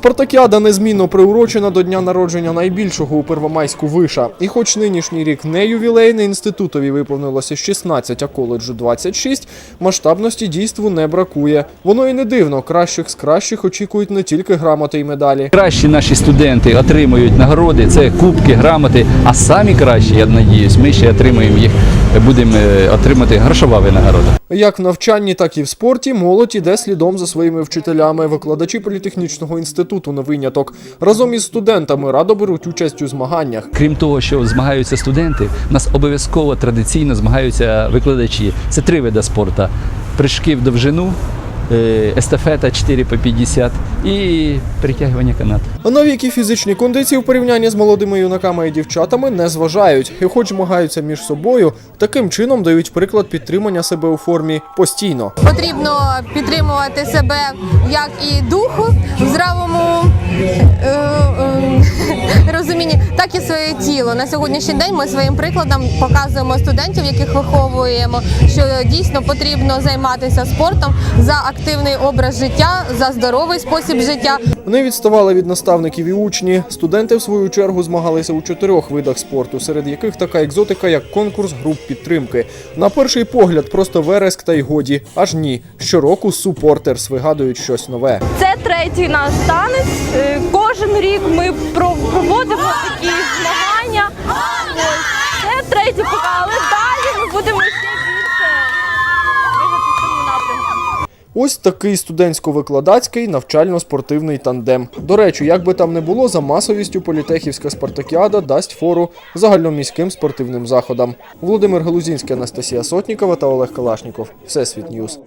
Спартакіада незмінно приурочена до дня народження найбільшого у Первомайську виша. І хоч нинішній рік не ювілейний, інститутові виповнилося 16, а коледжу 26, масштабності дійству не бракує. Воно і не дивно, кращих з кращих очікують не тільки грамоти й медалі. Кращі наші студенти отримують нагороди, це кубки, грамоти. А самі кращі, я надіюсь, ми ще отримаємо їх, будемо е, отримати грошова винагорода. Як в навчанні, так і в спорті молодь іде слідом за своїми вчителями. Викладачі політехнічного інституту на виняток. Разом із студентами радо беруть участь у змаганнях. Крім того, що змагаються студенти, у нас обов'язково традиційно змагаються викладачі. Це три види спорту: прыжки в довжину, естафета 4 по 50 і притягування канату. А на вік фізичні кондиції в порівнянні з молодими юнаками і дівчатами не зважають. І хоч змагаються між собою, таким чином дають приклад підтримання себе у формі постійно. Потрібно підтримувати себе як і духу в здравому е, е, розумінні, так і своє тіло. На сьогоднішній день ми своїм прикладом показуємо студентів, яких виховуємо, що дійсно потрібно займатися спортом за активний образ життя, за здоровий спосіб життя. Не відставали від наставників і учні. Студенти, в свою чергу, змагалися у чотирьох видах спорту, серед яких така екзотика, як конкурс груп підтримки. На перший погляд, просто вереск та й годі. Аж ні. Щороку супортерс вигадують щось нове. Це третій наш танець. Е, Кожен рік ми про- проводимо такі змагання. Ось. Це третій поки, але далі ми будемо ще більше двигатися в цьому напрямку. Ось такий студентсько-викладацький навчально-спортивний тандем. До речі, як би там не було, за масовістю політехівська спартакіада дасть фору загальноміським спортивним заходам. Володимир Галузінський, Анастасія Сотнікова та Олег Калашніков. Всесвіт Ньюс.